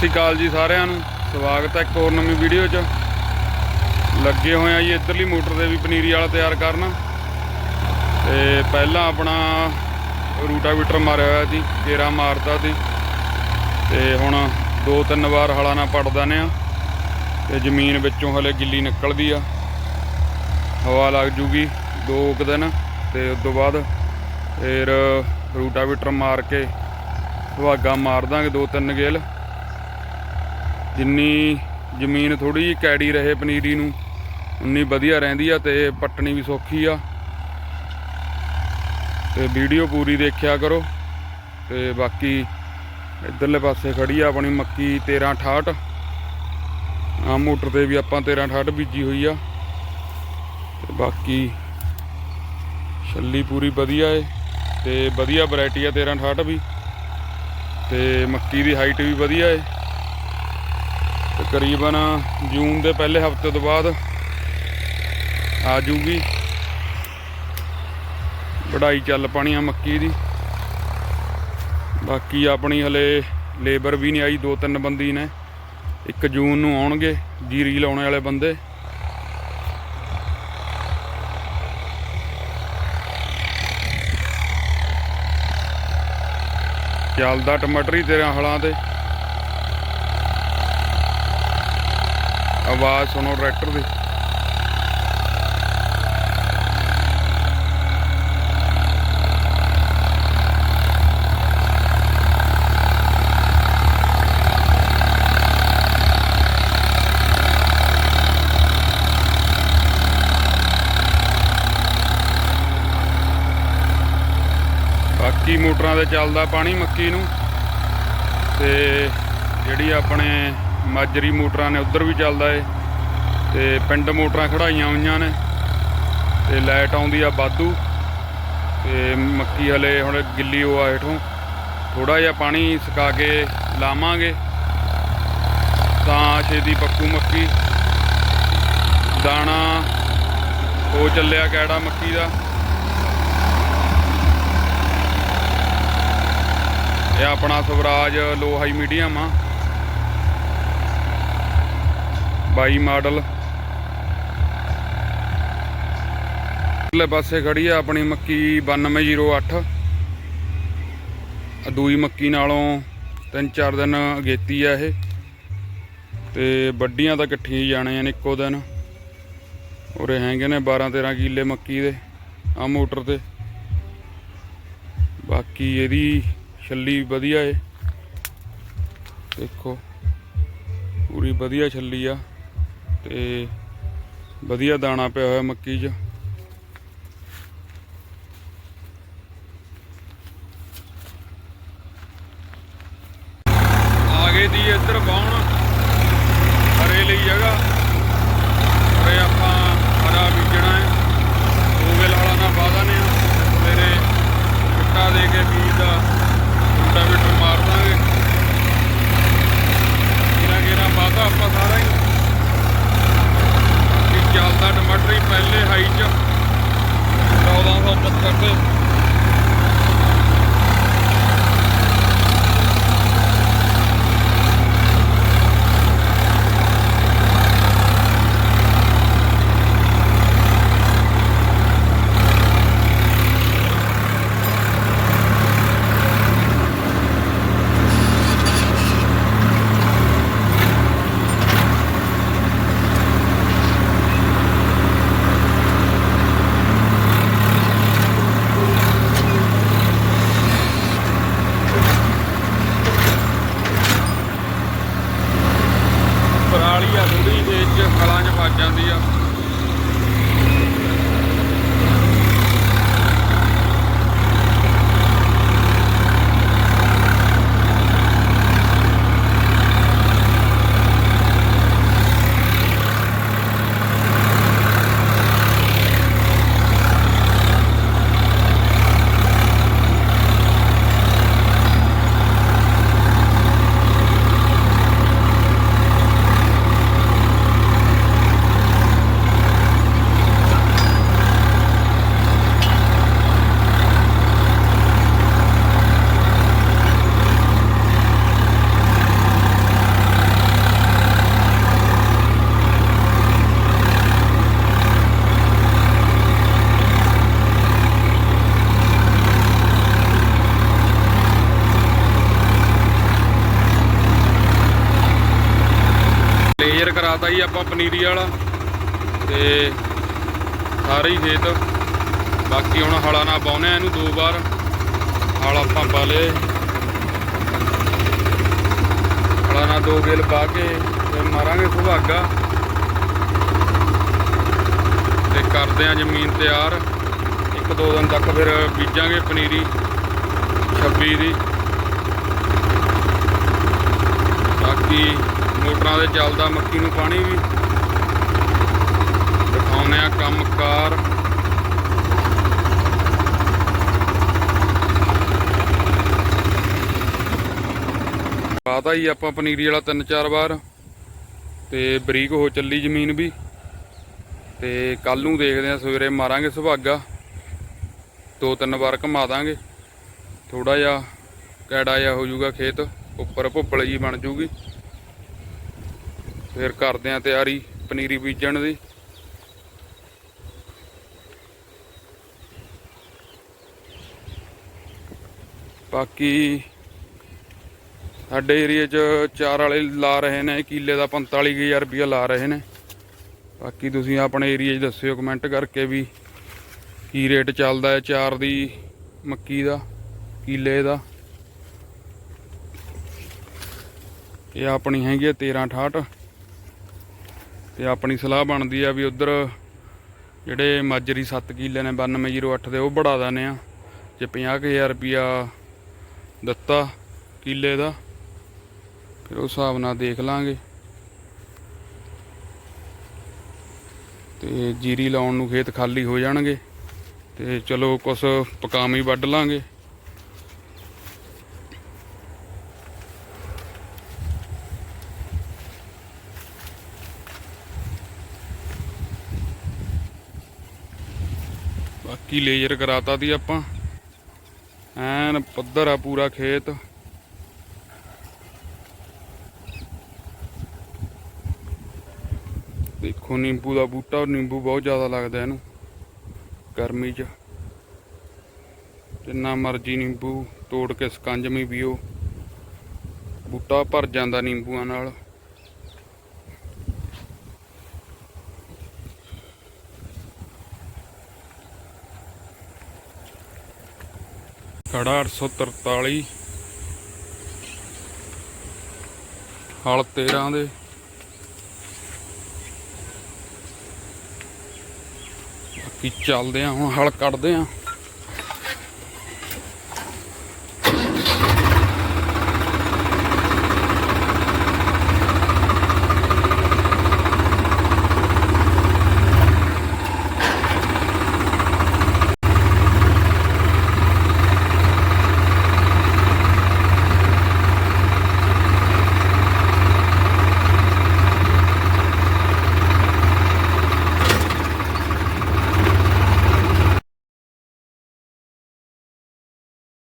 ਸ਼੍ਰੀ ਅਕਾਲ ਜੀ ਸਾਰਿਆਂ ਨੂੰ। ਸਵਾਗਤ ਹੈ ਇੱਕ ਹੋਰ ਨਵੀਂ ਵੀਡੀਓ 'ਚ। ਲੱਗੇ ਹੋਏ ਆ ਜੀ ਇੱਧਰਲੀ ਮੋਟਰ ਦੇ ਵੀ ਪਨੀਰੀ ਵਾਲਾ ਤਿਆਰ ਕਰਨ। ਤੇ ਪਹਿਲਾਂ ਆਪਣਾ ਰੂਟਾਵੀਟਰ ਮਾਰਿਆ ਹੋਇਆ ਸੀ ਕੇਰਾ ਮਾਰਤਾ ਸੀ। ਤੇ ਹੁਣ ਦੋ ਤਿੰਨ ਵਾਰ ਹਲਾ ਨਾਲ ਪੜ ਦਨੇ ਆ। ਤੇ ਜ਼ਮੀਨ ਵਿੱਚੋਂ ਹਲੇ ਗਿੱਲੀ ਨਿਕਲਦੀ ਆ। ਹਵਾ ਲੱਗ ਜੂਗੀ ਦੋ ਕੁ ਦਿਨ ਤੇ ਉਸ ਤੋਂ ਬਾਅਦ ਫਿਰ ਰੂਟਾਵੀਟਰ ਮਾਰ ਕੇ ਸੁਹਾਗਾ ਮਾਰ ਦਾਂਗੇ ਦੋ ਤਿੰਨ ਗੇਲ। ਜਿੰਨੀ ਜ਼ਮੀਨ ਥੋੜੀ ਜਿਹੀ ਕੈੜੀ ਰਹੇ ਪਨੀਰੀ ਨੂੰ, ਉਨੀ ਵਧੀਆ ਰਹਿੰਦੀ ਆ ਤੇ ਪੱਟਣੀ ਵੀ ਸੌਖੀ ਆ। ਤੇ ਵੀਡੀਓ ਪੂਰੀ ਦੇਖਿਆ ਕਰੋ। ਤੇ ਬਾਕੀ ਇਧਰਲੇ ਪਾਸੇ ਖੜੀ ਆ ਆਪਣੀ ਮੱਕੀ 1368 ਆ ਮੋਟਰ ਤੇ ਵੀ ਆਪਾਂ 1368 ਬੀਜੀ ਹੋਈ ਆ। ਤੇ ਬਾਕੀ ਛੱਲੀ ਪੂਰੀ ਵਧੀਆ ਏ, ਤੇ ਵਧੀਆ ਵੈਰਾਈਟੀ ਆ 1368 ਵੀ। ਤੇ ਮੱਕੀ ਦੀ ਹਾਈਟ ਵੀ ਵਧੀਆ ਏ। ਤਕਰੀਬਨ ਜੂਨ ਦੇ ਪਹਿਲੇ ਹਫ਼ਤੇ ਤੋਂ ਬਾਅਦ ਆ ਜੂਗੀ। ਵਢਾਈ ਚੱਲ ਪਾਣੀ ਆ ਮੱਕੀ ਦੀ। ਬਾਕੀ ਆਪਣੀ ਹਲੇ ਲੇਬਰ ਵੀ ਨਹੀਂ ਆਈ, ਦੋ ਤਿੰਨ ਬੰਦੀ ਨੇ। 1 ਜੂਨ ਨੂੰ ਆਉਣਗੇ, ਜੀਰੀ ਲਾਉਣ ਵਾਲੇ ਬੰਦੇ। ਚੱਲਦਾ ਟਮਾਟਰ ਹੀ ਤੇਰੇ ਹਲਾਂ ਤੇ। ਆਵਾਜ਼ ਸੁਣੋ ਟਰੈਕਟਰ ਦੀ। ਬਾਕੀ ਮੋਟਰਾਂ ਤੇ ਚੱਲਦਾ ਪਾਣੀ ਮੱਕੀ ਨੂੰ ਤੇ ਜਿਹੜੀ ਆਪਣੇ ਮਾਜਰੀ ਮੋਟਰਾਂ ਨੇ ਉਧਰ ਵੀ ਚੱਲਦਾ ਏ ਤੇ ਪਿੰਡ ਮੋਟਰਾਂ ਖੜਾਈਆਂ ਹੋਈਆਂ ਨੇ ਤੇ ਲਾਈਟ ਆਉਂਦੀ ਆ ਬਾਦੂ ਤੇ ਮੱਕੀ ਹਲੇ ਹੁਣ ਗਿੱਲੀ ਹੋ ਆ ਹੇਠੋਂ। ਥੋੜਾ ਜਿਹਾ ਪਾਣੀ ਸੁਕਾ ਕੇ ਲਾਵਾਂਗੇ। ਤਾਂ ਛੇਤੀ ਪੱਕੂ ਮੱਕੀ। ਦਾਣਾ, ਉਹ ਚੱਲਿਆ ਕੈੜਾ ਮੱਕੀ ਦਾ। ਇਹ ਆਪਣਾ ਸਵਰਾਜ ਲੋ ਹਾਈ ਮੀਡੀਅਮ ਆ। 22 ਮਾਡਲ। ਅਗਲੇ ਪਾਸੇ ਖੜੀ ਆ ਆਪਣੀ ਮੱਕੀ 9208 ਆ ਦੂਈ ਮੱਕੀ ਨਾਲੋਂ ਤਿੰਨ ਚਾਰ ਦਿਨ ਅਗੇਤੀ ਆ ਇਹ। ਤੇ ਵੱਡੀਆਂ ਤਾਂ ਇਕੱਠੀਆਂ ਜਾਣੀਆਂ ਨੇ ਇੱਕੋ ਦਿਨ। ਉਰੇ ਹੈਗੇ ਨੇ 12 13 ਕਿੱਲੇ ਮੱਕੀ ਦੇ ਆ ਮੋਟਰ ਤੇ। ਬਾਕੀ ਇਹਦੀ ਛੱਲੀ ਵਧੀਆ ਏ। ਦੇਖੋ, ਪੂਰੀ ਵਧੀਆ ਛੱਲੀ ਆ। ਤੇ ਵਧੀਆ ਦਾਣਾ ਪਿਆ ਹੋਇਆ ਮੱਕੀ 'ਚ। ਆ ਗਏ ਦੀ ਇੱਧਰ ਬਾਉਣ। ਹਰੇ ਲਈ ਜਗ੍ਹਾ। ਹਰੇ ਆਪਾਂ ਹਰਾ ਬੀਜਣਾ ਹੈ। ਓਵਲ ਵਾਲਾ ਨਾ ਵਾਦਾ ਨੇ ਮੇਰੇ ਟੁੱਟਾ ਦੇ ਕੇ ਬੀਜ ਦਾ ਰੂਟਾਵੇਟਰ ਮਾਰ ਦਾਂਗੇ। ਕਿਰਾ ਕਿਰਾ ਵਾਦਾ ਕਰਾਤਾ ਜੀ ਆਪਾਂ ਪਨੀਰੀ ਵਾਲਾ ਤੇ ਸਾਰੇ ਹੀ ਖੇਤ। ਬਾਕੀ ਹੁਣ ਹਲਾ ਨਾਲ ਪਾਉਨੇ ਆ ਇਹਨੂੰ ਦੋ ਵਾਰ। ਹਲ ਆਪਾਂ ਪਾ ਲਏ। ਹਲਾ ਨਾਲ ਦੋ ਗੇਲ ਪਾ ਕੇ ਤੇ ਮਾਰਾਂਗੇ ਸੁਭਾਗਾ ਤੇ ਕਰਦੇ ਆ ਜ਼ਮੀਨ ਤਿਆਰ। ਇੱਕ ਦੋ ਦਿਨ ਤੱਕ ਫਿਰ ਬੀਜਾਂਗੇ ਪਨੀਰੀ 26 ਦੀ। ਬਾਕੀ ਮੋਟਰਾਂ ਦੇ ਚੱਲਦਾ, ਮੱਕੀ ਨੂੰ ਪਾਣੀ ਵੀ। ਦਿਖਾਉਨੇ ਆ ਕੰਮਕਾਰ ਪਾਤਾ ਹੀ ਆਪਾਂ ਪਨੀਰੀ ਵਾਲਾ ਤਿੰਨ ਚਾਰ ਵਾਰ, ਤੇ ਬਰੀਕ ਹੋ ਚੱਲੀ ਜ਼ਮੀਨ ਵੀ। ਤੇ ਕੱਲ ਨੂੰ ਦੇਖਦੇ ਆ ਸਵੇਰੇ ਮਾਰਾਂਗੇ ਸੁਭਾਗਾ ਦੋ ਤਿੰਨ ਵਾਰ ਘੁਮਾ ਦਾਂਗੇ। ਥੋੜਾ ਜਿਹਾ ਕੈੜਾ ਜਿਹਾ ਹੋ ਜਾਊਗਾ ਖੇਤ, ਉੱਪਰ ਭੁੱਪਲ ਜੀ ਬਣ ਜੂਗੀ ਫਿਰ ਕਰਦੇ ਆ ਤਿਆਰੀ ਪਨੀਰੀ ਬੀਜਣ ਦੀ। ਬਾਕੀ ਸਾਡੇ ਏਰੀਆ 'ਚ ਚਾਰ ਵਾਲੇ ਲਾ ਰਹੇ ਨੇ, ਕਿੱਲੇ ਦਾ 45000 ਰੁਪਇਆ ਲਾ ਰਹੇ ਨੇ। ਬਾਕੀ ਤੁਸੀਂ ਆਪਣੇ ਏਰੀਆ 'ਚ ਦੱਸਿਓ ਕਮੈਂਟ ਕਰਕੇ ਵੀ ਕੀ ਰੇਟ ਚੱਲਦਾ ਹੈ ਚਾਰ ਦੀ ਮੱਕੀ ਦਾ, ਕਿੱਲੇ ਦਾ। ਇਹ ਆਪਣੀ ਹੈਗੀ ਹੈ 1368 ਤੇ ਆਪਣੀ ਸਲਾਹ ਬਣਦੀ ਆ ਵੀ ਉਧਰ ਜਿਹੜੇ ਮਾਜਰੀ 7 ਕਿੱਲੇ ਨੇ 9208 ਦੇ, ਉਹ ਬੜਾ ਦਾਨੇ ਆ। ਜੇ 50000 ਰੁਪਿਆ ਦਿੱਤਾ ਕਿੱਲੇ ਦਾ, ਫਿਰ ਉਸ ਹਿਸਾਬ ਨਾਲ ਦੇਖ ਲਾਂਗੇ। ਤੇ ਜੀਰੀ ਲਾਉਣ ਨੂੰ ਖੇਤ ਖਾਲੀ ਹੋ ਜਾਣਗੇ, ਤੇ ਚਲੋ ਕੁਛ ਪਕਾਮ ਹੀ ਵੱਢ ਲਾਂਗੇ। ਬਾਕੀ ਲੇਜ਼ਰ ਕਰਾਤਾ ਦੀ ਆਪਾਂ। ਐਨ ਪੱਧਰ ਆ ਪੂਰਾ ਖੇਤ। ਦੇਖੋ ਨਿੰਬੂ ਦਾ ਬੂਟਾ, ਨਿੰਬੂ ਬਹੁਤ ਜ਼ਿਆਦਾ ਲੱਗਦਾ ਇਹਨੂੰ। ਗਰਮੀ 'ਚ। ਜਿੰਨਾ ਮਰਜ਼ੀ ਨਿੰਬੂ ਤੋੜ ਕੇ ਸਕੰਜਮੀ ਪੀਓ। ਬੂਟਾ ਭਰ ਜਾਂਦਾ ਨਿੰਬੂਆਂ ਨਾਲ। ਖੜਾ 843 ਹਲ 13 ਦੇ। ਬਾਕੀ ਚੱਲਦੇ ਆ ਹੁਣ ਹਲ ਕੱਢਦੇ ਆ।